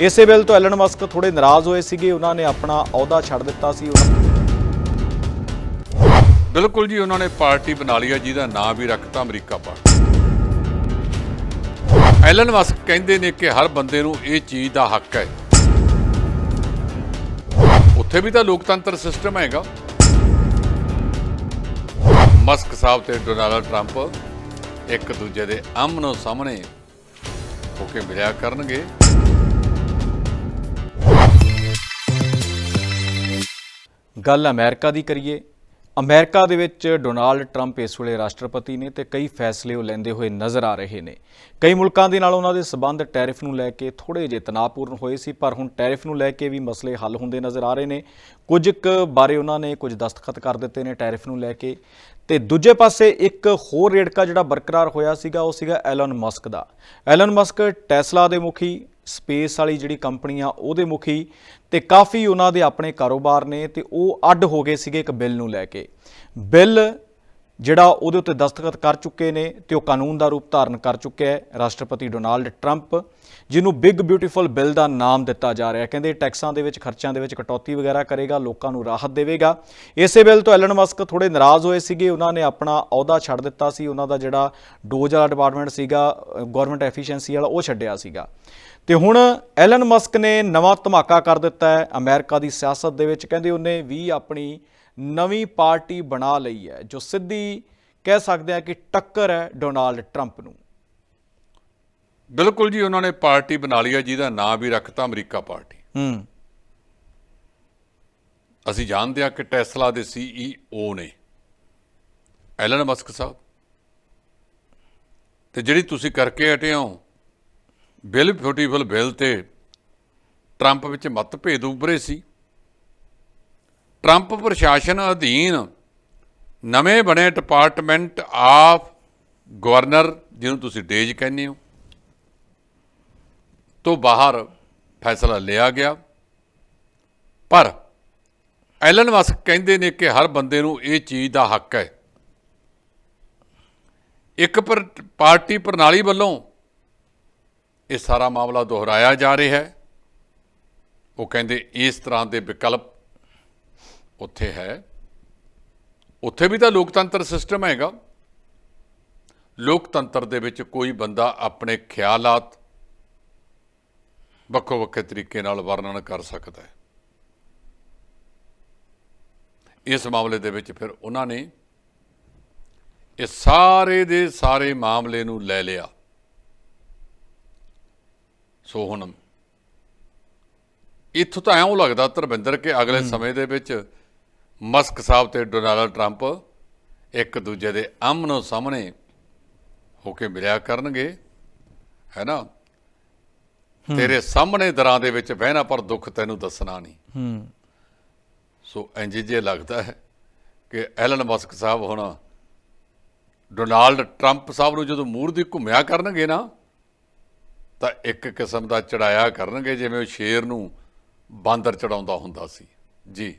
ਇਸੇ ਵੇਲੇ ਤੋਂ ਐਲਨ ਮਸਕ ਥੋੜੇ ਨਾਰਾਜ਼ ਹੋਏ ਸੀਗੇ। ਉਹਨਾਂ ਨੇ ਆਪਣਾ ਅਹੁਦਾ ਛੱਡ ਦਿੱਤਾ ਸੀ। ਉਹਨਾਂ ਬਿਲਕੁਲ ਜੀ, ਉਹਨਾਂ ਨੇ ਪਾਰਟੀ ਬਣਾ ਲਈ ਹੈ ਜਿਹਦਾ ਨਾਂ ਵੀ ਰੱਖਤਾ ਅਮਰੀਕਾ ਪਾਰਟੀ। ਐਲਨ ਮਸਕ ਕਹਿੰਦੇ ਨੇ ਕਿ ਹਰ ਬੰਦੇ ਨੂੰ ਇਹ ਚੀਜ਼ ਦਾ ਹੱਕ ਹੈ। ਉੱਥੇ ਵੀ ਤਾਂ ਲੋਕਤੰਤਰ ਸਿਸਟਮ ਹੈਗਾ। ਮਸਕ ਸਾਹਿਬ ਤੇ ਡੋਨਾਲਡ ਟਰੰਪ ਇੱਕ ਦੂਜੇ ਦੇ ਆਮਨੋ ਸਾਹਮਣੇ ਹੋ ਕੇ ਮਿਲਿਆ ਕਰਨਗੇ। ਗੱਲ ਅਮਰੀਕਾ ਦੀ ਕਰੀਏ। ਅਮਰੀਕਾ ਦੇ ਵਿੱਚ ਡੋਨਾਲਡ ਟਰੰਪ ਇਸ ਵੇਲੇ ਰਾਸ਼ਟਰਪਤੀ ਨੇ ਤੇ ਕਈ ਫੈਸਲੇ ਉਹ ਲੈਂਦੇ ਹੋਏ ਨਜ਼ਰ ਆ ਰਹੇ ਨੇ। ਕਈ ਮੁਲਕਾਂ ਦੇ ਨਾਲ ਉਹਨਾਂ ਦੇ ਸਬੰਧ ਟੈਰਿਫ ਨੂੰ ਲੈ ਕੇ ਥੋੜੇ ਜਿਹੇ ਤਣਾਅਪੂਰਨ ਹੋਏ ਸੀ, ਪਰ ਹੁਣ ਟੈਰਿਫ ਨੂੰ ਲੈ ਕੇ ਵੀ ਮਸਲੇ ਹੱਲ ਹੁੰਦੇ ਨਜ਼ਰ ਆ ਰਹੇ ਨੇ। ਕੁਝ ਕੁ ਬਾਰੇ ਉਹਨਾਂ ਨੇ ਕੁਝ ਦਸਤਖਤ ਕਰ ਦਿੱਤੇ ਨੇ ਟੈਰਿਫ ਨੂੰ ਲੈ ਕੇ। ਤੇ ਦੂਜੇ ਪਾਸੇ ਇੱਕ ਹੋਰ ਰੇੜਕਾ ਜਿਹੜਾ ਬਰਕਰਾਰ ਹੋਇਆ ਸੀਗਾ, ਉਹ ਸੀਗਾ ਐਲਨ ਮਸਕ ਦਾ। ਐਲਨ ਮਸਕ ਟੈਸਲਾ ਦੇ ਮੁਖੀ ਸਪੇਸ ਵਾਲੀ ਜਿਹੜੀ ਕੰਪਨੀ ਆ, ਉਹਦੇ ਮੁਖੀ ਤੇ ਕਾਫੀ ਉਹਨਾਂ ਦੇ ਆਪਣੇ ਕਾਰੋਬਾਰ ਨੇ ਤੇ ਉਹ ਅੱਡ ਹੋ ਗਏ ਸੀਗੇ ਇੱਕ ਬਿੱਲ ਨੂੰ ਲੈ ਕੇ। ਬਿੱਲ ਜਿਹੜਾ ਉਹਦੇ ਉੱਤੇ ਦਸਤਖਤ ਕਰ ਚੁੱਕੇ ਨੇ ਤੇ ਉਹ ਕਾਨੂੰਨ ਦਾ ਰੂਪ ਧਾਰਨ ਕਰ ਚੁੱਕਿਆ ਹੈ। ਰਾਸ਼ਟਰਪਤੀ ਡੋਨਾਲਡ ਟਰੰਪ, ਜਿਹਨੂੰ ਬਿਗ ਬਿਊਟੀਫੁਲ ਬਿੱਲ ਦਾ ਨਾਮ ਦਿੱਤਾ ਜਾ ਰਿਹਾ ਹੈ। ਕਹਿੰਦੇ ਟੈਕਸਾਂ ਦੇ ਵਿੱਚ, ਖਰਚਿਆਂ ਦੇ ਵਿੱਚ ਕਟੌਤੀ ਵਗੈਰਾ ਕਰੇਗਾ, ਲੋਕਾਂ ਨੂੰ ਰਾਹਤ ਦੇਵੇਗਾ। ਇਸੇ ਬਿੱਲ ਤੋਂ ਐਲਨ ਮਸਕ ਥੋੜੇ ਨਾਰਾਜ਼ ਹੋਏ ਸੀਗੇ। ਉਹਨਾਂ ਨੇ ਆਪਣਾ ਅਹੁਦਾ ਛੱਡ ਦਿੱਤਾ ਸੀ। ਉਹਨਾਂ ਦਾ ਜਿਹੜਾ ਡੋਜ ਵਾਲਾ ਡਿਪਾਰਟਮੈਂਟ ਸੀਗਾ ਗਵਰਨਮੈਂਟ ਐਫੀਸ਼ੀਐਂਸੀ ਵਾਲਾ, ਉਹ ਛੱਡਿਆ ਸੀਗਾ। ਤੇ ਹੁਣ ਐਲਨ ਮਸਕ ਨੇ ਨਵਾਂ ਧਮਾਕਾ ਕਰ ਦਿੱਤਾ ਹੈ ਅਮਰੀਕਾ ਦੀ ਸਿਆਸਤ ਦੇ ਵਿੱਚ। ਕਹਿੰਦੇ ਉਹਨੇ ਵੀ ਆਪਣੀ ਨਵੀਂ ਪਾਰਟੀ ਬਣਾ ਲਈ ਹੈ ਜੋ ਸਿੱਧੀ ਕਹਿ ਸਕਦੇ ਆ ਕਿ ਟੱਕਰ ਹੈ ਡੋਨਾਲਡ ਟਰੰਪ ਨੂੰ। ਬਿਲਕੁਲ ਜੀ ਉਹਨਾਂ ਨੇ ਪਾਰਟੀ ਬਣਾ ਲਈ ਹੈ ਜਿਹਦਾ ਨਾਂ ਵੀ ਰੱਖਤਾ ਅਮਰੀਕਾ ਪਾਰਟੀ। ਹੂੰ। ਅਸੀਂ ਜਾਣਦੇ ਹਾਂ ਕਿ ਟੈਸਲਾ ਦੇ ਸੀਈਓ ਨੇ ਐਲਨ ਮਸਕ ਸਾਹਿਬ। ਤੇ ਜਿਹੜੀ ਤੁਸੀਂ ਕਰਕੇ ਹਟੇ ਹੋ ਬਿੱਲ ਬਿਊਟੀਫੁਲ ਬਿੱਲ ਤੇ ਟਰੰਪ ਵਿੱਚ ਮਤਭੇਦ ਉੱਭਰੇ ਸੀ। ਟਰੰਪ ਪ੍ਰਸ਼ਾਸਨ ਅਧੀਨ ਨਵੇਂ ਬਣੇ ਡਿਪਾਰਟਮੈਂਟ ਆਫ ਗਵਰਨਰ ਜਿਹਨੂੰ ਤੁਸੀਂ ਡੇਜ ਕਹਿੰਦੇ ਹੋ, ਤੋਂ ਬਾਹਰ ਫੈਸਲਾ ਲਿਆ ਗਿਆ। ਪਰ ਐਲਨ ਮਸਕ ਕਹਿੰਦੇ ਨੇ ਕਿ ਹਰ ਬੰਦੇ ਨੂੰ ਇਹ ਚੀਜ਼ ਦਾ ਹੱਕ ਹੈ। ਇੱਕ ਪਰ ਪਾਰਟੀ ਪ੍ਰਣਾਲੀ ਵੱਲੋਂ ਇਹ ਸਾਰਾ ਮਾਮਲਾ ਦੁਹਰਾਇਆ ਜਾ ਰਿਹਾ ਹੈ। ਉਹ ਕਹਿੰਦੇ ਇਸ ਤਰ੍ਹਾਂ ਦੇ ਵਿਕਲਪ ਉੱਥੇ ਹੈ। ਉੱਥੇ ਵੀ ਤਾਂ ਲੋਕਤੰਤਰ ਸਿਸਟਮ ਹੈਗਾ। ਲੋਕਤੰਤਰ ਦੇ ਵਿੱਚ ਕੋਈ ਬੰਦਾ ਆਪਣੇ ਖਿਆਲਾਤ ਵੱਖੋ ਵੱਖਰੇ ਤਰੀਕੇ ਨਾਲ ਵਰਣਨ ਕਰ ਸਕਦਾ ਹੈ। ਇਸ ਮਾਮਲੇ ਦੇ ਵਿੱਚ ਫਿਰ ਉਹਨਾਂ ਨੇ ਇਹ ਸਾਰੇ ਦੇ ਸਾਰੇ ਮਾਮਲੇ ਨੂੰ ਲੈ ਲਿਆ। ਸੋ ਹੁਣ ਇੱਥੋਂ ਤਾਂ ਐਂ ਲੱਗਦਾ ਧਰਮਿੰਦਰ ਕਿ ਅਗਲੇ ਸਮੇਂ ਦੇ ਵਿੱਚ ਮਸਕ ਸਾਹਿਬ ਤੇ ਡੋਨਾਲਡ ਟਰੰਪ ਇੱਕ ਦੂਜੇ ਦੇ ਆਮਨੋ ਸਾਹਮਣੇ ਹੋ ਕੇ ਮਿਲਿਆ ਕਰਨਗੇ ਹੈ ਨਾ? ਤੇਰੇ ਸਾਹਮਣੇ ਦਰਾਂ ਦੇ ਵਿੱਚ ਬਹਿਣਾ ਪਰ ਦੁੱਖ ਤੈਨੂੰ ਦੱਸਣਾ ਨਹੀਂ। ਹੂੰ। ਸੋ ਇੰਜ ਜੇ ਲੱਗਦਾ ਹੈ ਕਿ ਐਲਨ ਮਸਕ ਸਾਹਿਬ ਹੁਣ ਡੋਨਾਲਡ ਟਰੰਪ ਸਾਹਿਬ ਨੂੰ ਜਦੋਂ ਮੂਰ ਦੀ ਘੁੰਮਿਆ ਕਰਨਗੇ ਨਾ ਤਾਂ ਇੱਕ ਕਿਸਮ ਦਾ ਚੜਾਇਆ ਕਰਨਗੇ ਜਿਵੇਂ ਉਹ ਸ਼ੇਰ ਨੂੰ ਬਾਂਦਰ ਚੜਾਉਂਦਾ ਹੁੰਦਾ ਸੀ। ਜੀ।